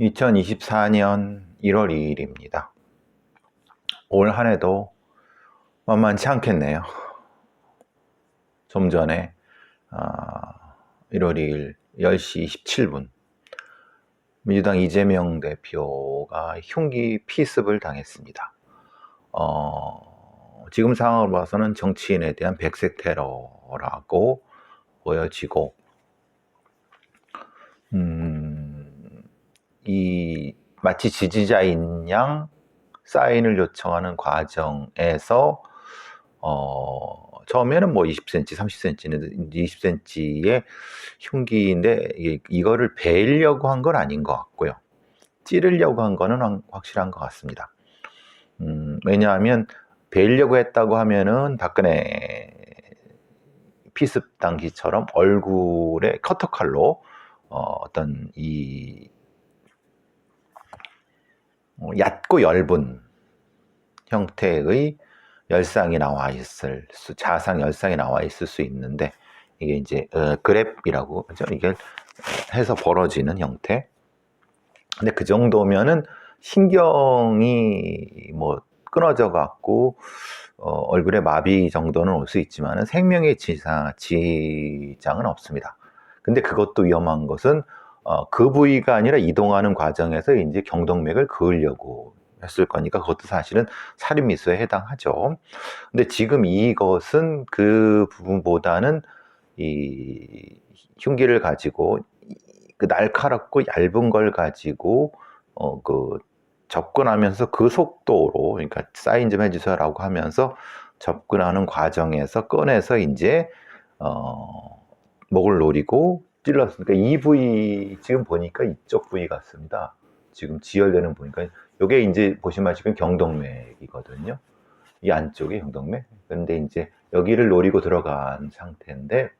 2024년 1월 2일입니다. 올 한 해도 만만치 않겠네요. 좀 전에 아, 1월 2일 10시 27분 민주당 이재명 대표가 흉기 피습을 당했습니다. 어, 지금 상황을 봐서는 정치인에 대한 백색 테러라고 보여지고 음, 이 마치 지지자인 양 사인을 요청하는 과정에서 어, 처음에는 뭐 20cm, 30cm는 20cm의 흉기인데 이- 이거를 베려고 한 건 아닌 것 같고요. 찌르려고 한 거는 확- 확실한 것 같습니다. 음, 왜냐하면 베려고 했다고 하면은 박근혜 피습 당시처럼 얼굴에 커터칼로 어, 어떤 이 어, 얕고 엷은 형태의 열상이 나와 있을 수, 자상 열상이 나와 있을 수 있는데 이게 이제 어, 그랩이라고 하죠. 이게 해서 벌어지는 형태. 근데 그 정도면은 신경이 뭐 끊어져 갖고 어, 얼굴에 마비 정도는 올 수 있지만은 생명의 지상, 지장은 없습니다. 근데 그것도 위험한 것은 어, 그 부위가 아니라 이동하는 과정에서 이제 경동맥을 그으려고 했을 거니까 그것도 사실은 살인 미수에 해당하죠. 근데 지금 이것은 그 부분보다는 이 흉기를 가지고 이- 그 날카롭고 얇은 걸 가지고 어 그 접근하면서 그 속도로 그러니까 사인 좀 해주세요라고 하면서 접근하는 과정에서 꺼내서 이제 어 목을 노리고 찔렀으니까 이 부위 지금 보니까 이쪽 부위 같습니다. 지금 지혈되는 보니까 이게 이제 보시면 지금 경동맥이거든요. 이 안쪽에 경동맥. 근데 이제 여기를 노리고 들어간 상태인데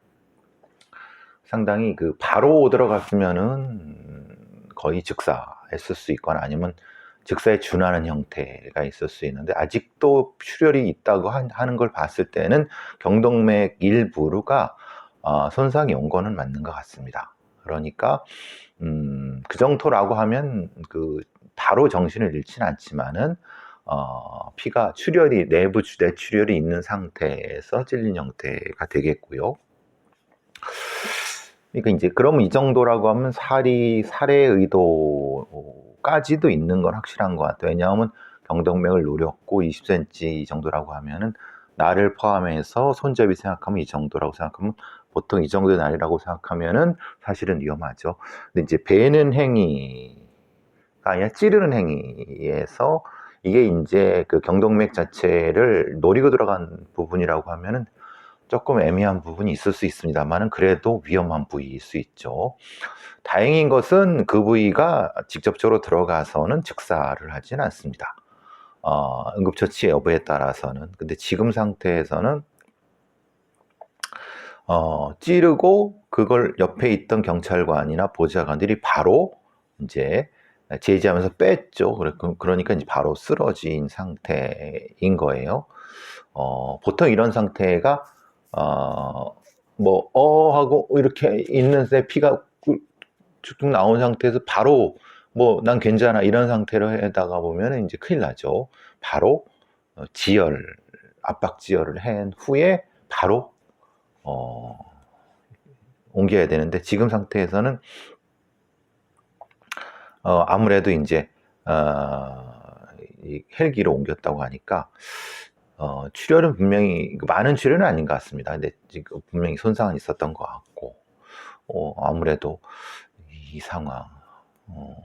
상당히 그 바로 들어갔으면은 거의 즉사했을 수 있거나 아니면 즉사에 준하는 형태가 있을 수 있는데 아직도 출혈이 있다고 한- 하는 걸 봤을 때는 경동맥 일부가 어, 손상이 온 거는 맞는 것 같습니다. 그러니까 음, 그 정도라고 하면 그 바로 정신을 잃지는 않지만은 어, 피가 출혈이 내부 주- 내출혈이 있는 상태에서 찔린 형태가 되겠고요. 그러니까 이제 그러면 이 정도라고 하면 살이 살해 의도까지도 있는 건 확실한 것 같아요. 왜냐하면 경동맥을 노렸고 20cm 정도라고 하면은 날을 포함해서 손잡이 생각하면 이 정도라고 생각하면 보통 이 정도의 날이라고 생각하면은 사실은 위험하죠. 근데 이제 베는 행위가 아니라 찌르는 행위에서 이게 이제 그 경동맥 자체를 노리고 들어간 부분이라고 하면은 조금 애매한 부분이 있을 수 있습니다만은 그래도 위험한 부위일 수 있죠. 다행인 것은 그 부위가 직접적으로 들어가서는 즉사를 하진 않습니다. 어, 응급처치 여부에 따라서는. 근데 지금 상태에서는 어, 찌르고 그걸 옆에 있던 경찰관이나 보좌관들이 바로 이제 제지하면서 뺐죠. 그- 그러니까 이제 바로 쓰러진 상태인 거예요. 어, 보통 이런 상태가 어, 뭐, 어, 하고 이렇게 있는데 피가 꾸- 쭉쭉 나온 상태에서 바로 뭐, 난 괜찮아. 이런 상태로 해다가 보면 이제 큰일 나죠. 바로 어, 지혈, 압박 지혈을 한 후에 바로, 어, 옮겨야 되는데 지금 상태에서는 어, 아무래도 이제, 어, 이 헬기로 옮겼다고 하니까 어, 출혈은 분명히 많은 출혈은 아닌 것 같습니다. 근데 지금 분명히 손상은 있었던 것 같고 어, 아무래도 이 상황 어,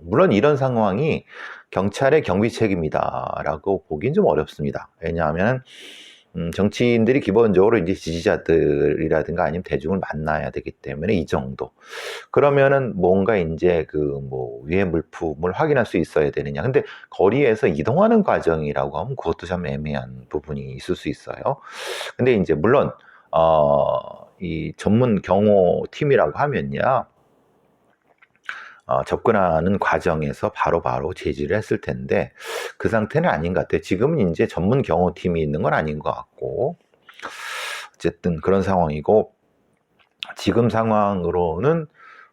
물론 이런 상황이 경찰의 경비 책임이다라고 보긴 좀 어렵습니다. 왜냐하면 음, 정치인들이 기본적으로 이제 지지자들이라든가 아니면 대중을 만나야 되기 때문에 이 정도. 그러면은 뭔가 이제 그 뭐 위해 물품을 확인할 수 있어야 되느냐. 근데 거리에서 이동하는 과정이라고 하면 그것도 참 애매한 부분이 있을 수 있어요. 근데 이제 물론 어, 이 전문 경호 팀이라고 하면요. 어, 접근하는 과정에서 바로 바로 제지를 했을 텐데 그 상태는 아닌 것 같아요. 지금은 이제 전문 경호팀이 있는 건 아닌 것 같고 어쨌든 그런 상황이고 지금 상황으로는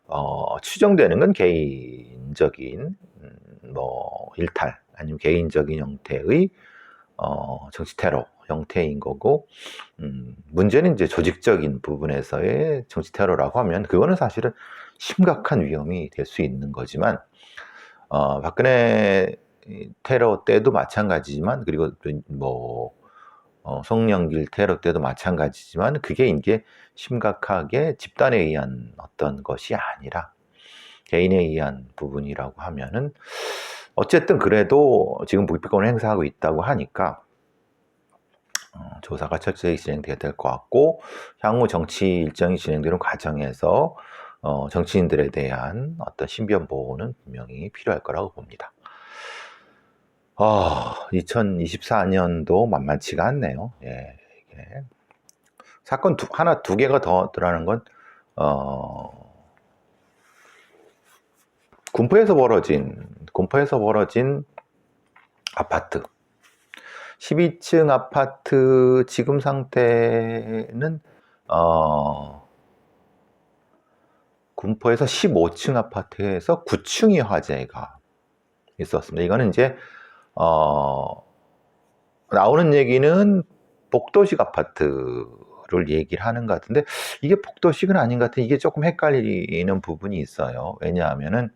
어, 추정되는 건 개인 개인적인 음, 뭐 일탈 아니면 개인적인 형태의 어, 정치 테러 형태인 거고 음, 문제는 이제 조직적인 부분에서의 정치 테러라고 하면 그거는 사실은 심각한 위험이 될 수 있는 거지만 어, 박근혜 테러 때도 마찬가지지만 그리고 뭐 어, 송영길 테러 때도 마찬가지지만 그게 이제 심각하게 집단에 의한 어떤 것이 아니라 개인에 의한 부분이라고 하면은 어쨌든 그래도 지금 무기권을 행사하고 있다고 하니까 어, 조사가 철저히 진행돼야 될 것 같고 향후 정치 일정이 진행되는 과정에서 어, 정치인들에 대한 어떤 신변 보호는 분명히 필요할 거라고 봅니다. 아, 2024년도 만만치가 않네요. 예, 이게. 사건 두, 하나, 두 개가 더 드러나는 건, 어, 군포에서 벌어진, 군포에서 벌어진 아파트. 12층 아파트 지금 상태는, 어, 군포에서 15층 아파트에서 9층이 화재가 있었습니다. 이거는 이제 어, 나오는 얘기는 복도식 아파트를 얘기를 하는 것 같은데 이게 복도식은 아닌 것 같은 이게 조금 헷갈리는 부분이 있어요. 왜냐하면은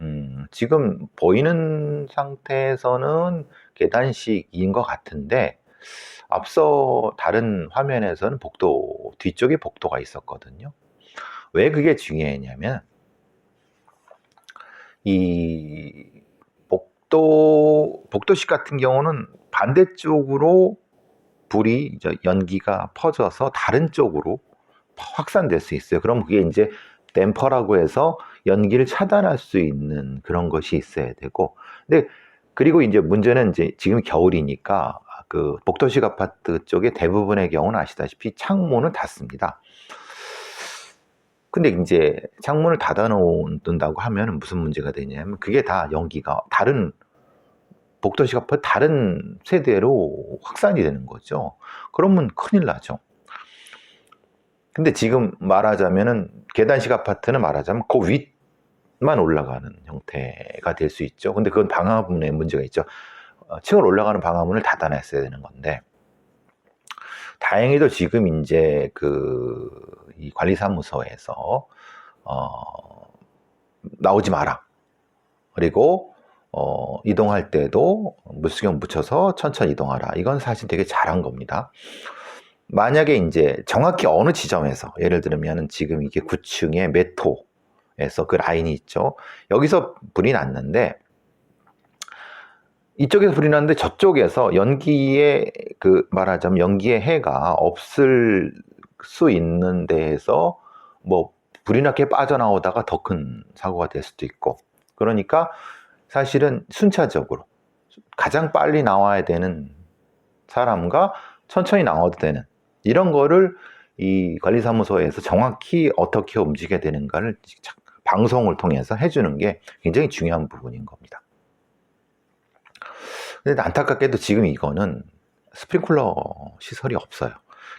음, 지금 보이는 상태에서는 계단식인 것 같은데 앞서 다른 화면에서는 복도 뒤쪽에 복도가 있었거든요. 왜 그게 중요했냐면 이 복도 복도식 같은 경우는 반대쪽으로 불이 이제 연기가 퍼져서 다른 쪽으로 확산될 수 있어요. 그럼 그게 이제 댐퍼라고 해서 연기를 차단할 수 있는 그런 것이 있어야 되고, 근데 그리고 이제 문제는 이제 지금 겨울이니까 그 복도식 아파트 쪽에 대부분의 경우는 아시다시피 창문을 닫습니다. 근데 이제 창문을 닫아 놓는다고 하면 무슨 문제가 되냐면 그게 다 연기가 다른 아파트 다른 세대로 확산이 되는 거죠. 그러면 큰일 나죠. 근데 지금 말하자면은 계단식 아파트는 말하자면 그 윗만 올라가는 형태가 될 수 있죠. 근데 그건 방화문에 문제가 있죠. 어, 층을 올라가는 방화문을 닫아냈어야 되는 건데 다행히도 지금 이제 그 이 관리사무소에서 어 나오지 마라. 그리고 어 이동할 때도 물수경 묻혀서 천천히 이동하라. 이건 사실 되게 잘한 겁니다. 만약에 이제 정확히 어느 지점에서 예를 들면 지금 이게 9층의 메토에서 그 라인이 있죠. 여기서 불이 났는데 이쪽에서 불이 났는데 저쪽에서 연기의 그 말하자면 연기의 해가 없을 수 있는 데에서 뭐 불이 나게 빠져나오다가 더 큰 사고가 될 수도 있고 그러니까 사실은 순차적으로 가장 빨리 나와야 되는 사람과 천천히 나와도 되는 이런 거를 이 관리사무소에서 정확히 어떻게 움직여야 되는가를 방송을 통해서 해주는 게 굉장히 중요한 부분인 겁니다. 근데 안타깝게도 지금 이거는 스프링클러 시설이 없어요.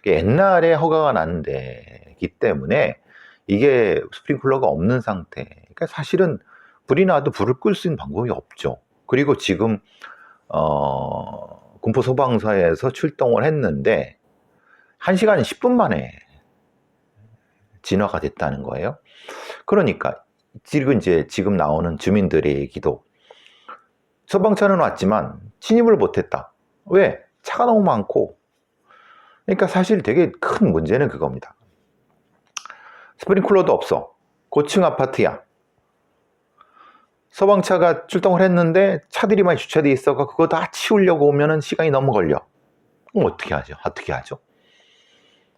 옛날에 허가가 난 데기 때문에 이게 스프링클러가 없는 상태. 그러니까 사실은 불이 나도 불을 끌 수 있는 방법이 없죠. 그리고 지금 어, 군포 소방서에서 출동을 했는데 1시간 10분 만에 진화가 됐다는 거예요. 그러니까 지금 이제 지금 나오는 주민들의 얘기도 소방차는 왔지만 진입을 못했다. 왜? 차가 너무 많고. 그러니까 사실 되게 큰 문제는 그겁니다. 스프링클러도 없어. 고층 아파트야. 소방차가 출동을 했는데 차들이 많이 주차돼 있어가 그거 다 치우려고 오면은 시간이 너무 걸려. 어떻게 하죠? 어떻게 하죠?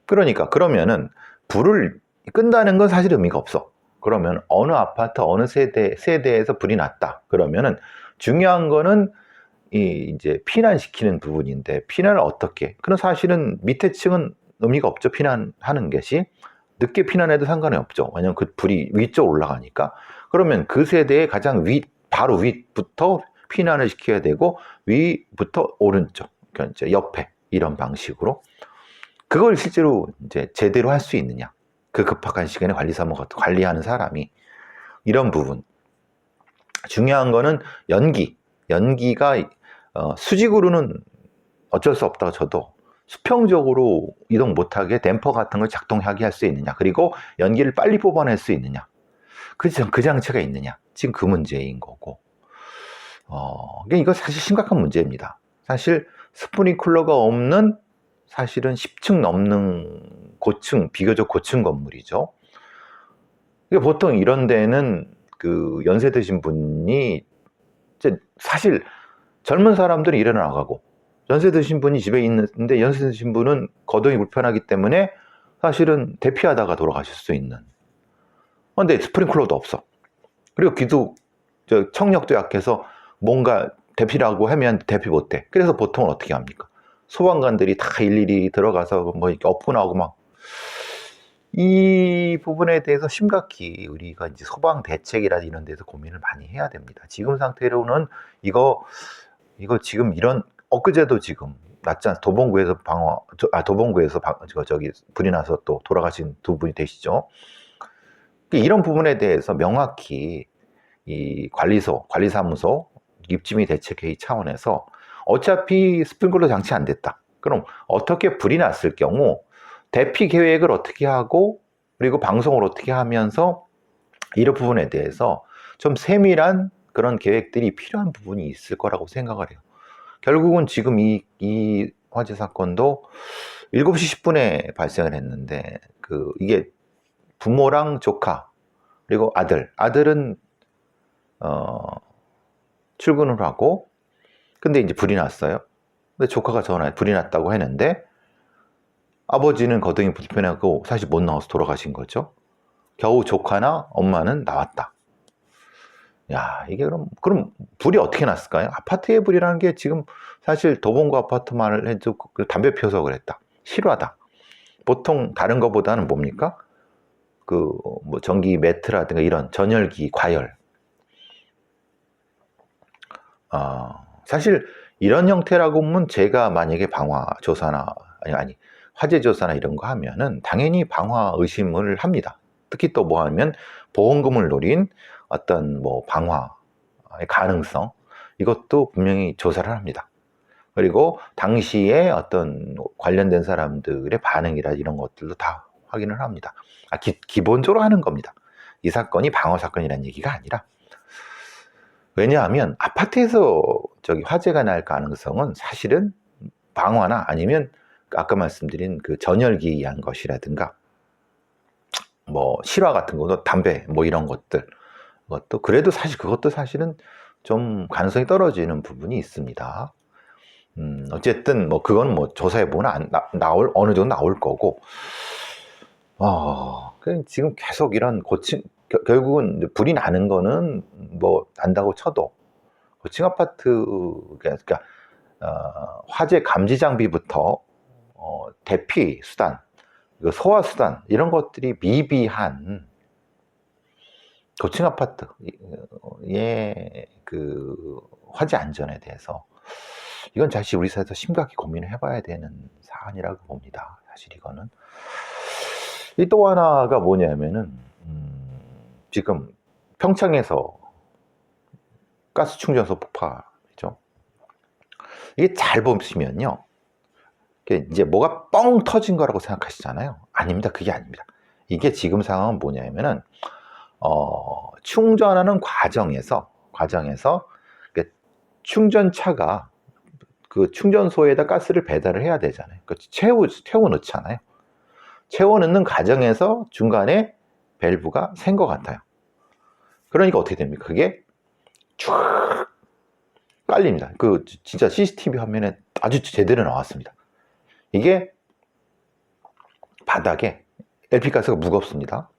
그러니까 그러면은 불을 끈다는 건 사실 의미가 없어. 그러면 어느 아파트 어느 세대 세대에서 불이 났다. 그러면은 중요한 거는 이 이제 피난시키는 부분인데 피난을 어떻게? 그럼 사실은 밑에 층은 의미가 없죠. 피난하는 것이 늦게 피난해도 상관이 없죠. 왜냐면 그 불이 위쪽 올라가니까. 그러면 그 세대의 가장 윗 바로 윗부터 피난을 시켜야 되고 위부터 오른쪽, 그러니까 옆에 이런 방식으로 그걸 실제로 이제 제대로 할 수 있느냐? 그 급박한 시간에 관리사무가 관리하는 사람이 이런 부분 중요한 거는 연기. 연기가 어, 수직으로는 어쩔 수 없다고 쳐도 수평적으로 이동 못하게 댐퍼 같은 걸 작동하게 할 수 있느냐. 그리고 연기를 빨리 뽑아낼 수 있느냐. 그, 장- 그 장치가 있느냐. 지금 그 문제인 거고. 어, 이게 이거 사실 심각한 문제입니다. 사실 스프링클러가 없는 사실은 10층 넘는 고층, 비교적 고층 건물이죠. 이게 보통 이런 데는 그 연세 드신 분이 사실 젊은 사람들은 일어 나가고 연세 드신 분이 집에 있는데 연세 드신 분은 거동이 불편하기 때문에 사실은 대피하다가 돌아가실 수 있는. 근데 스프링클러도 없어. 그리고 귀도 저 청력도 약해서 뭔가 대피라고 하면 대피 못해. 그래서 보통은 어떻게 합니까? 소방관들이 다 일일이 들어가서 뭐 이렇게 엎어나오고 막. 이 부분에 대해서 심각히 우리가 이제 소방 대책이라 이런 데서 고민을 많이 해야 됩니다. 지금 상태로는 이거, 이거 지금 이런, 엊그제도 지금 났잖아. 도봉구에서 방어, 저- 아, 도봉구에서 방, 저, 저기 불이 나서 또 돌아가신 두 분이 되시죠. 이런 부분에 대해서 명확히 이 관리소, 관리사무소, 입지미 대책회의 차원에서 어차피 스프링클러 장치 안 됐다. 그럼 어떻게 불이 났을 경우 대피 계획을 어떻게 하고 그리고 방송을 어떻게 하면서 이런 부분에 대해서 좀 세밀한 그런 계획들이 필요한 부분이 있을 거라고 생각을 해요. 결국은 지금 이, 이 화재 사건도 7시 10분에 발생을 했는데 그 이게 부모랑 조카 그리고 아들 아들은 어 출근을 하고 근데 이제 불이 났어요. 근데 조카가 전화해 불이 났다고 했는데 아버지는 거동이 불편하고 사실 못 나와서 돌아가신 거죠. 겨우 조카나 엄마는 나왔다. 야, 이게 그럼, 그럼 불이 어떻게 났을까요? 아파트의 불이라는 게 지금 사실 도봉구 아파트만을 해도 그 담배 피워서 그랬다. 실화다. 보통 다른 것보다는 뭡니까? 그, 뭐, 전기 매트라든가 이런 전열기, 과열. 아, 사실 이런 형태라고 보면 제가 만약에 방화 조사나, 아니, 아니, 화재 조사나 이런 거 하면은 당연히 방화 의심을 합니다. 특히 또 뭐 하면 보험금을 노린 어떤 뭐 방화의 가능성 이것도 분명히 조사를 합니다. 그리고 당시에 어떤 관련된 사람들의 반응이라 이런 것들도 다 확인을 합니다. 아, 기, 기본적으로 하는 겁니다. 이 사건이 방화 사건이라는 얘기가 아니라 왜냐하면 아파트에서 저기 화재가 날 가능성은 사실은 방화나 아니면 아까 말씀드린 그 전열기에 의한 것이라든가 뭐 실화 같은 거도 담배 뭐 이런 것들 그것도 그래도 사실 그것도 사실은 좀 가능성이 떨어지는 부분이 있습니다. 음, 어쨌든 뭐 그건 뭐 조사해 보면 안, 나, 나올 어느 정도 나올 거고 어, 그 지금 계속 이런 고층 겨- 결국은 불이 나는 거는 뭐 난다고 쳐도 고층 아파트 그러니까 어, 화재 감지 장비부터 어, 대피 수단, 소화 수단 이런 것들이 미비한 고층 아파트의 그 화재 안전에 대해서 이건 사실 우리 사회에서 심각히 고민을 해봐야 되는 사안이라고 봅니다. 사실 이거는 이 또 하나가 뭐냐면은 음, 지금 평창에서 가스 충전소 폭발이죠. 이게 잘 보시면요. 이제 뭐가 뻥 터진 거라고 생각하시잖아요. 아닙니다. 그게 아닙니다. 이게 지금 상황은 뭐냐면은 어, 충전하는 과정에서 과정에서 충전차가 그 충전소에다 가스를 배달을 해야 되잖아요. 그 채우 채워 넣잖아요. 채워 넣는 과정에서 중간에 밸브가 센것 같아요. 그러니까 어떻게 됩니까? 그게 쫙 깔립니다. 그 진짜 CCTV 화면에 아주 제대로 나왔습니다. 이게 바닥에 LP가스가 무겁습니다.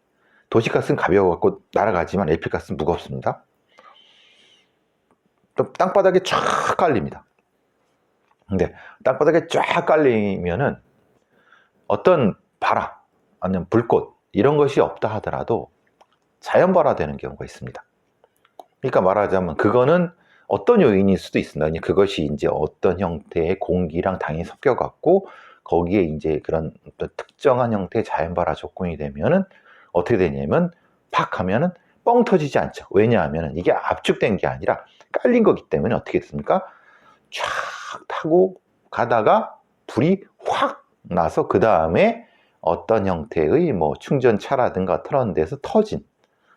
도시가스는 가벼워갖고 날아가지만 LP가스는 무겁습니다. 또 땅바닥에 쫙 깔립니다. 근데 땅바닥에 쫙 깔리면은 어떤 바람, 아니면 불꽃, 이런 것이 없다 하더라도 자연발화되는 경우가 있습니다. 그러니까 말하자면 그거는 어떤 요인일 수도 있습니다. 그것이 이제 어떤 형태의 공기랑 당이 섞여갖고 거기에 이제 그런 특정한 형태의 자연발화 조건이 되면은 어떻게 되냐면 팍 하면은 뻥 터지지 않죠. 왜냐하면 이게 압축된 게 아니라 깔린 거기 때문에 어떻게 됐습니까? 쫙 타고 가다가 불이 확 나서 그 다음에 어떤 형태의 뭐 충전차라든가 틀어는 데서 터진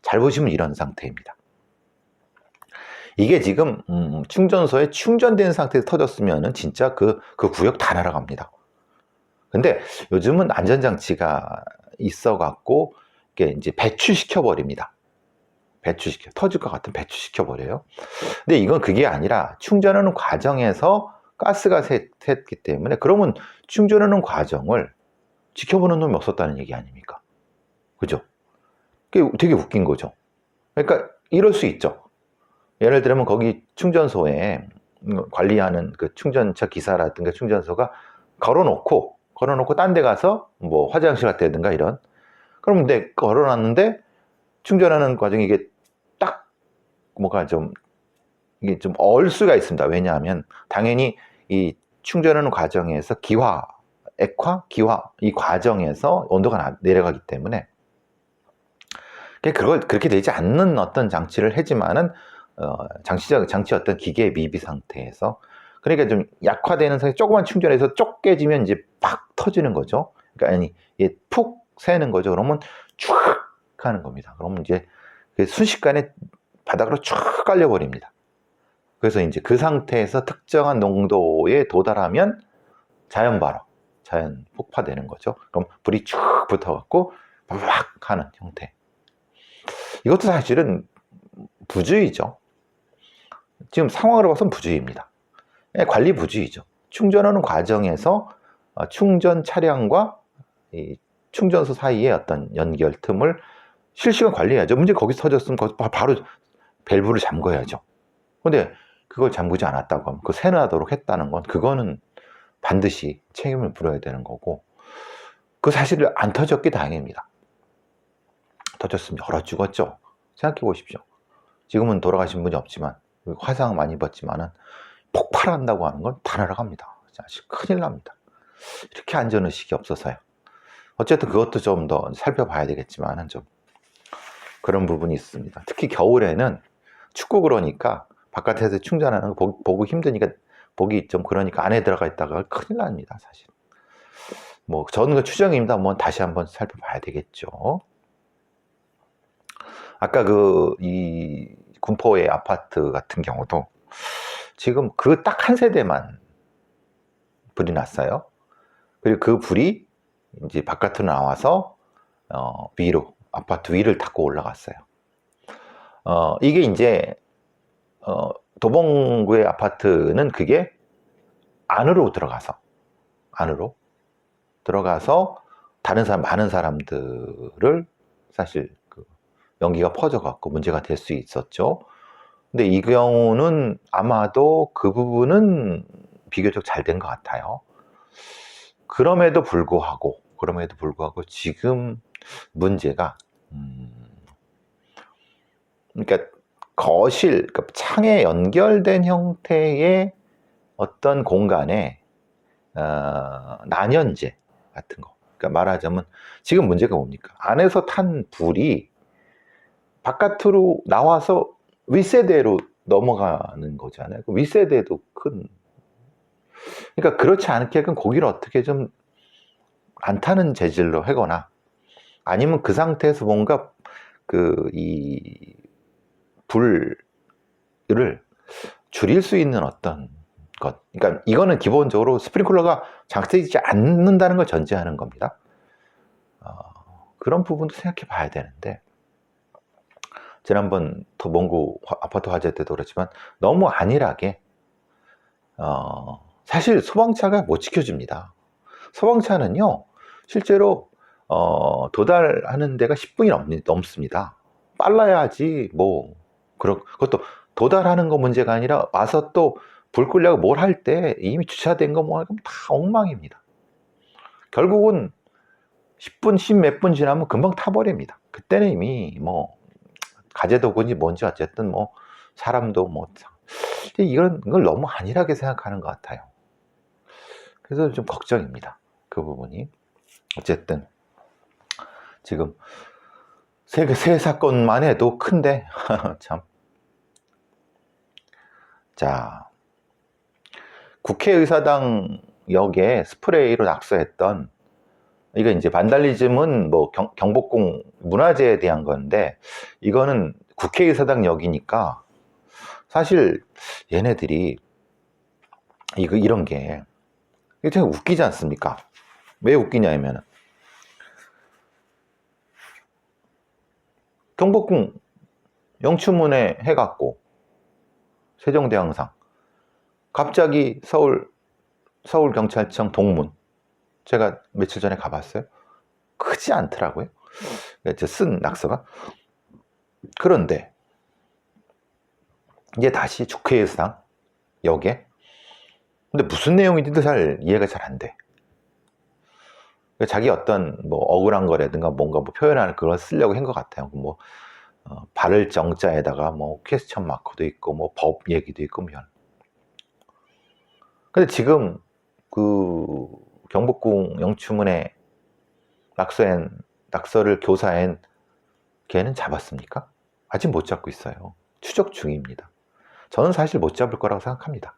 잘 보시면 이런 상태입니다. 이게 지금 음, 충전소에 충전된 상태에서 터졌으면은 진짜 그, 그 구역 다 날아갑니다. 근데 요즘은 안전장치가 있어 갖고 이게 이제 배출시켜 버립니다. 배출시켜 터질 것 같은 배출시켜 버려요. 근데 이건 그게 아니라 충전하는 과정에서 가스가 샜, 샜기 때문에 그러면 충전하는 과정을 지켜보는 놈이 없었다는 얘기 아닙니까? 그죠? 그게 되게 웃긴 거죠. 그러니까 이럴 수 있죠. 예를 들면 거기 충전소에 관리하는 그 충전차 기사라든가 충전소가 걸어놓고 걸어놓고 딴 데 가서 뭐 화장실 갔다든가 이런 그럼 근데 걸어놨는데 충전하는 과정이 이게 딱 뭐가 좀 이게 좀 얼 수가 있습니다. 왜냐하면 당연히 이 충전하는 과정에서 기화, 액화, 기화 이 과정에서 온도가 나- 내려가기 때문에 그걸 그렇게 되지 않는 어떤 장치를 해지만은 어, 장치적 장치 어떤 기계 미비 상태에서 그러니까 좀 약화되는 상태 조그만 충전해서 쪽 깨지면 이제 팍 터지는 거죠. 그러니까 아니 이게 푹 새는 거죠. 그러면 쭉 하는 겁니다. 그러면 이제 그 순식간에 바닥으로 쭉 깔려 버립니다. 그래서 이제 그 상태에서 특정한 농도에 도달하면 자연 발화, 자연 폭파되는 거죠. 그럼 불이 쭉 붙어갖고 막 하는 형태. 이것도 사실은 부주의죠. 지금 상황으로 봐서는 부주의입니다. 예, 관리 부주의죠. 충전하는 과정에서 어, 충전 차량과 이 충전소 사이의 어떤 연결 틈을 실시간 관리해야죠. 문제 거기서 터졌으면 거기서 바- 바로 밸브를 잠궈야죠. 근데 그걸 잠그지 않았다고 하면 그 새나도록 했다는 건 그거는 반드시 책임을 물어야 되는 거고 그 사실을 안 터졌기 다행입니다. 터졌으면 열어 죽었죠. 생각해 보십시오. 지금은 돌아가신 분이 없지만 화상 많이 입었지만은 폭발한다고 하는 건 다 날아갑니다. 사실 큰일 납니다. 이렇게 안전의식이 없어서요. 어쨌든 그것도 좀 더 살펴봐야 되겠지만은 좀 그런 부분이 있습니다. 특히 겨울에는 춥고 그러니까 바깥에서 충전하는 거 보고 힘드니까 보기 좀 그러니까 안에 들어가 있다가 큰일 납니다, 사실. 뭐 저는 그 추정입니다. 뭐 다시 한번 살펴봐야 되겠죠. 아까 그 이 군포의 아파트 같은 경우도 지금 그 딱 한 세대만 불이 났어요. 그리고 그 불이 이제 바깥으로 나와서 어, 위로 아파트 위를 타고 올라갔어요. 어, 이게 이제 어, 도봉구의 아파트는 그게 안으로 들어가서 안으로 들어가서 다른 사람 많은 사람들을 사실 그 연기가 퍼져 갖고 문제가 될 수 있었죠. 근데 이 경우는 아마도 그 부분은 비교적 잘 된 것 같아요. 그럼에도 불구하고 그럼에도 불구하고 지금 문제가 음, 그러니까 거실, 그러니까 창에 연결된 형태의 어떤 공간에 어, 난연제 같은 거. 그러니까 말하자면 지금 문제가 뭡니까? 안에서 탄 불이 바깥으로 나와서 윗세대로 넘어가는 거잖아요. 그 윗세대도 큰. 그러니까 그렇지 않게끔 고기를 어떻게 좀 안 타는 재질로 하거나 아니면 그 상태에서 뭔가 그 이 불을 줄일 수 있는 어떤 것. 그러니까 이거는 기본적으로 스프링클러가 장착되지 않는다는 걸 전제하는 겁니다. 어, 그런 부분도 생각해 봐야 되는데 지난번 도봉구 화- 아파트 화재 때도 그렇지만 너무 안일하게 어, 사실 소방차가 못 지켜줍니다. 소방차는요 실제로 어, 도달하는 데가 10분이 넘, 넘습니다. 빨라야지 뭐 그런 그것도 도달하는 거 문제가 아니라 와서 또불 끄려고 뭘 할 때 이미 주차된 거뭐 하면 다 엉망입니다. 결국은 10분, 10몇 분 지나면 금방 타버립니다. 그때는 이미 뭐 가재도군이 뭔지 어쨌든 뭐 사람도 뭐 이런 걸 너무 안일하게 생각하는 것 같아요. 그래서 좀 걱정입니다. 그 부분이 어쨌든 지금 세, 세 사건만 해도 큰데, 참. 자, 국회의사당 역에 스프레이로 낙서했던, 이거 이제 반달리즘은 뭐 경, 경복궁 문화재에 대한 건데, 이거는 국회의사당 역이니까, 사실 얘네들이, 이거, 이런 게, 이게 되게 웃기지 않습니까? 왜 웃기냐면은, 경복궁 영추문에 해갖고 세종대왕상. 갑자기 서울 서울 경찰청 동문. 제가 며칠 전에 가봤어요. 크지 않더라고요. 이제 쓴 낙서가. 그런데 이제 다시 국회의상 역에 근데 무슨 내용인지도 잘 이해가 잘 안 돼 자기 어떤 뭐 억울한 거라든가 뭔가 뭐 표현하는 그걸 쓰려고 한 것 같아요. 뭐 어, 발을 정자에다가 뭐 퀘스천 마크도 있고 뭐 법 얘기도 있고 뭐. 근데 지금 그 경복궁 영추문에 낙서한 낙서를 교사한 걔는 잡았습니까? 아직 못 잡고 있어요. 추적 중입니다. 저는 사실 못 잡을 거라고 생각합니다.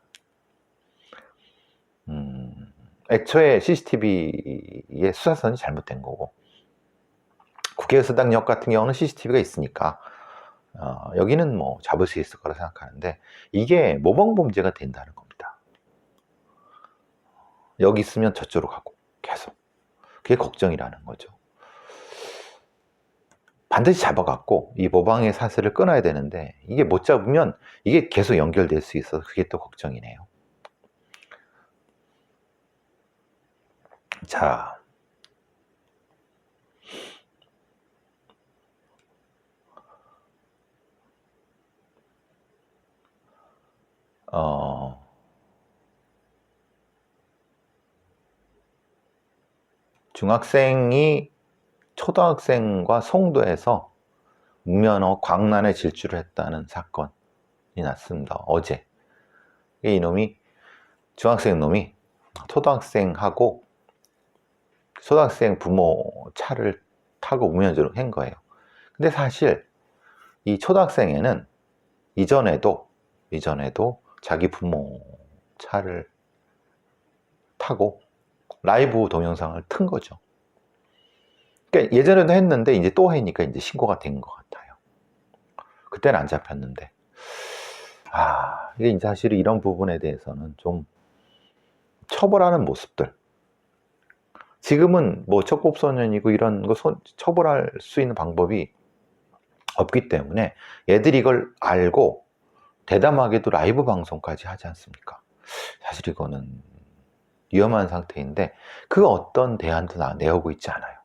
음, 애초에 CCTV의 수사선이 잘못된 거고 국회의사당역 같은 경우는 CCTV가 있으니까 어, 여기는 뭐 잡을 수 있을 거라 생각하는데 이게 모범범죄가 된다는 겁니다. 여기 있으면 저쪽으로 가고 계속 그게 걱정이라는 거죠. 반드시 잡아갖고 이 모방의 사슬을 끊어야 되는데 이게 못 잡으면 이게 계속 연결될 수 있어서 그게 또 걱정이네요. 자, 어, 중학생이 초등학생과 송도에서 무면허 광란에 질주를 했다는 사건이 났습니다. 어제. 이놈이, 중학생 놈이 초등학생하고 초등학생 부모 차를 타고 우연적으로 한 거예요. 근데 사실 이 초등학생에는 이전에도 이전에도 자기 부모 차를 타고 라이브 동영상을 튼 거죠. 그러니까 예전에도 했는데 이제 또 하니까 이제 신고가 된 것 같아요. 그때는 안 잡혔는데. 아, 이게 사실 이런 부분에 대해서는 좀 처벌하는 모습들. 지금은 뭐 척법소년이고 이런 거 처벌할 수 있는 방법이 없기 때문에 얘들이 이걸 알고 대담하게도 라이브 방송까지 하지 않습니까? 사실 이거는 위험한 상태인데 그 어떤 대안도 나 내오고 있지 않아요.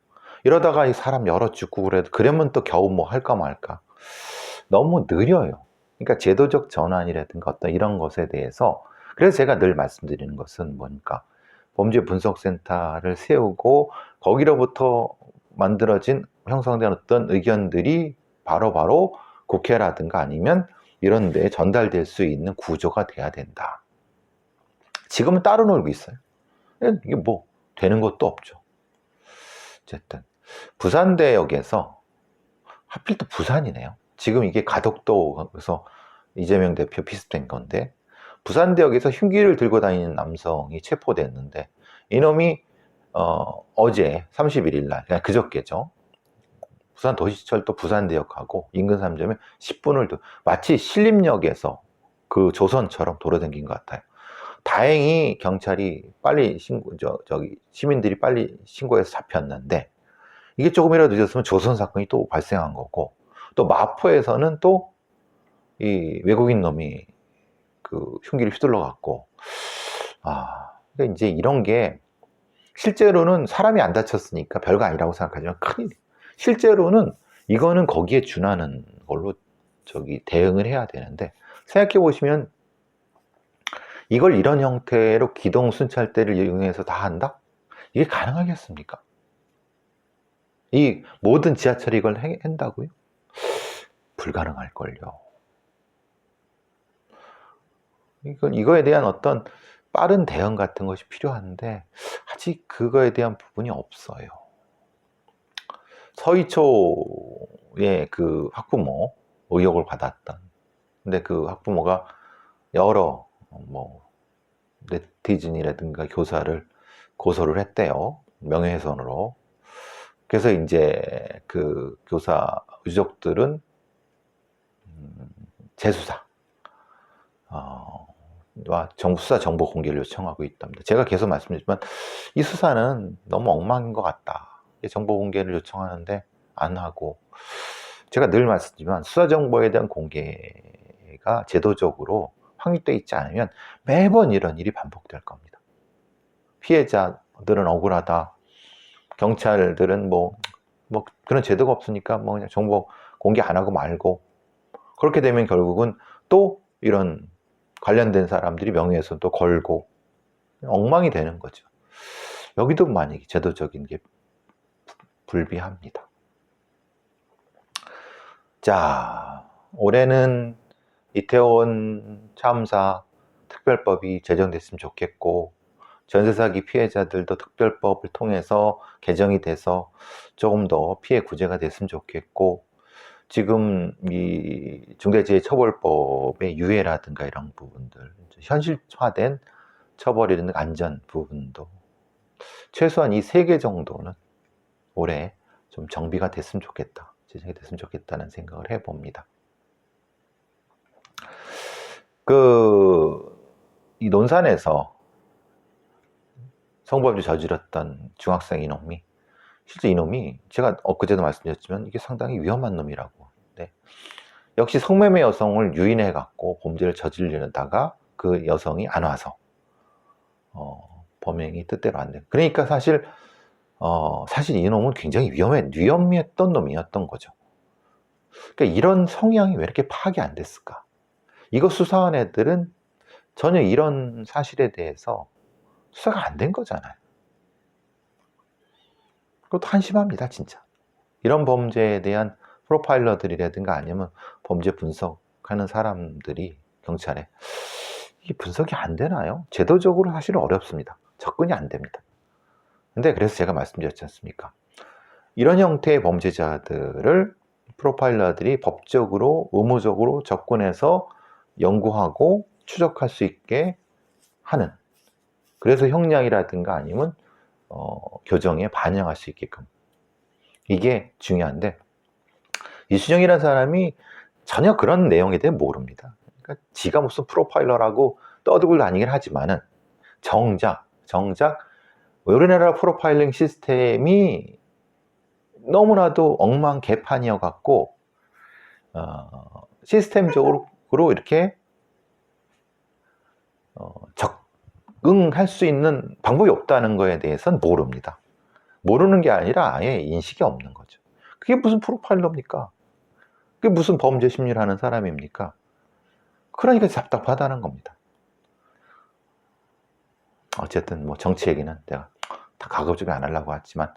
이러다가 이 사람 열어 죽고 그래도 그러면 또 겨우 뭐 할까 말까 너무 느려요. 그러니까 제도적 전환이라든가 어떤 이런 것에 대해서 그래서 제가 늘 말씀드리는 것은 뭐니까 범죄 분석센터를 세우고 거기로부터 만들어진 형성된 어떤 의견들이 바로바로 바로 국회라든가 아니면 이런 데에 전달될 수 있는 구조가 돼야 된다. 지금은 따로 놀고 있어요. 이게 뭐 되는 것도 없죠. 어쨌든 부산대역에서 하필 또 부산이네요. 지금 이게 가덕도에서 이재명 대표 비슷한 건데 부산대역에서 흉기를 들고 다니는 남성이 체포됐는데 이놈이 어, 어제 31일 날, 그냥 그저께죠. 부산 도시철도 부산대역하고 인근 3점에 10분을 두, 마치 신림역에서 그 조선처럼 돌아다닌 것 같아요. 다행히 경찰이 빨리 신고, 저, 저기, 시민들이 빨리 신고해서 잡혔는데, 이게 조금이라도 늦었으면 조선 사건이 또 발생한 거고, 또 마포에서는 또 이 외국인 놈이 그 흉기를 휘둘러 갖고 아 그러니까 이제 이런 게 실제로는 사람이 안 다쳤으니까 별거 아니라고 생각하지만 큰일 실제로는 이거는 거기에 준하는 걸로 저기 대응을 해야 되는데 생각해 보시면 이걸 이런 형태로 기동 순찰대를 이용해서 다 한다? 이게 가능하겠습니까? 이 모든 지하철이 이걸 한다고요? 불가능할걸요. 이건 이거에 대한 어떤 빠른 대응 같은 것이 필요한데 아직 그거에 대한 부분이 없어요. 서희초의 그 학부모 의혹을 받았던. 근데 그 학부모가 여러 뭐 네티즌이라든가 교사를 고소를 했대요. 명예훼손으로. 그래서 이제 그 교사 유족들은 음, 재수사, 어, 와 정부 수사 정보 공개를 요청하고 있답니다. 제가 계속 말씀드리지만 이 수사는 너무 엉망인 것 같다. 정보 공개를 요청하는데 안 하고 제가 늘 말씀드리지만 수사 정보에 대한 공개가 제도적으로 확립되어 있지 않으면 매번 이런 일이 반복될 겁니다. 피해자들은 억울하다. 경찰들은 뭐, 뭐 그런 제도가 없으니까 뭐 그냥 정보 공개 안 하고 말고 그렇게 되면 결국은 또 이런 관련된 사람들이 명예훼손도 걸고 엉망이 되는 거죠. 여기도 만약에 제도적인 게 불비합니다. 자, 올해는 이태원 참사 특별법이 제정됐으면 좋겠고 전세 사기 피해자들도 특별법을 통해서 개정이 돼서 조금 더 피해 구제가 됐으면 좋겠고 지금 이 중대재해처벌법의 유예라든가 이런 부분들 현실화된 처벌이라든가 안전 부분도 최소한 이 세 개 정도는 올해 좀 정비가 됐으면 좋겠다 제정이 됐으면 좋겠다는 생각을 해봅니다. 그 이 논산에서 성범죄 저질렀던 중학생 이놈이 실제 이놈이 제가 엊그제도 말씀드렸지만 이게 상당히 위험한 놈이라고 네. 역시 성매매 여성을 유인해 갖고 범죄를 저지르려다가 그 여성이 안 와서 어, 범행이 뜻대로 안 돼. 그러니까 사실 어, 사실 이놈은 굉장히 위험해 위험했던 놈이었던 거죠. 그러니까 이런 성향이 왜 이렇게 파악이 안 됐을까? 이거 수사한 애들은 전혀 이런 사실에 대해서 수사가 안 된 거잖아요. 그것도 한심합니다, 진짜. 이런 범죄에 대한 프로파일러들이라든가 아니면 범죄 분석하는 사람들이 경찰에 이게 분석이 안 되나요? 제도적으로 사실 어렵습니다. 접근이 안 됩니다. 근데 그래서 제가 말씀드렸지 않습니까? 이런 형태의 범죄자들을 프로파일러들이 법적으로 의무적으로 접근해서 연구하고 추적할 수 있게 하는 그래서 형량이라든가 아니면 어, 교정에 반영할 수 있게끔 이게 중요한데 이수정이라는 사람이 전혀 그런 내용에 대해 모릅니다. 그러니까 지가 무슨 프로파일러라고 떠들고 다니긴 하지만은 정작 정작 우리나라 프로파일링 시스템이 너무나도 엉망 개판이어 갖고 어, 시스템적으로 이렇게 어, 적 응할 수 있는 방법이 없다는 거에 대해서는 모릅니다. 모르는 게 아니라 아예 인식이 없는 거죠. 그게 무슨 프로파일러입니까? 그게 무슨 범죄 심리를 하는 사람입니까? 그러니까 답답하다는 겁니다. 어쨌든 뭐 정치 얘기는 내가 다 가급적이 안 하려고 했지만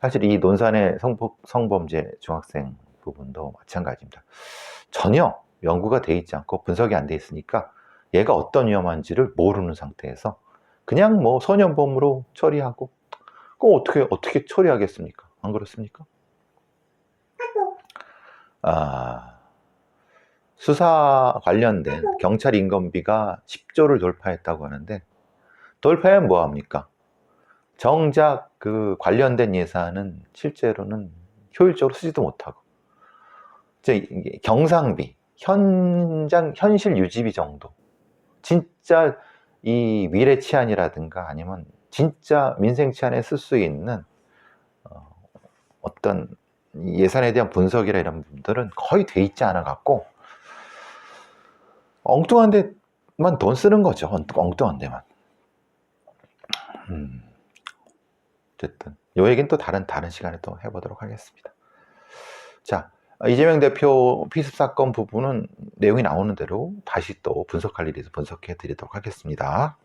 사실 이 논산의 성범죄 중학생 부분도 마찬가지입니다. 전혀 연구가 돼 있지 않고 분석이 안 돼 있으니까 얘가 어떤 위험한지를 모르는 상태에서 그냥 뭐 소년범으로 처리하고 그럼 어떻게 어떻게 처리하겠습니까? 안 그렇습니까? 아, 수사 관련된 경찰 인건비가 10조를 돌파했다고 하는데 돌파하면 뭐 합니까? 정작 그 관련된 예산은 실제로는 효율적으로 쓰지도 못하고 경상비, 현장 현실 유지비 정도 진짜 이 미래 치안이라든가 아니면 진짜 민생 치안에 쓸 수 있는 어, 어떤 예산에 대한 분석이라 이런 부분들은 거의 돼 있지 않아 갖고 엉뚱한 데만 돈 쓰는 거죠. 엉뚱한 데만. 음. 어쨌든 요 얘기는 또 다른 다른 시간에 또 해보도록 하겠습니다. 자 이재명 대표 피습 사건 부분은 내용이 나오는 대로 다시 또 분석할 있어 분석해 드리도록 하겠습니다.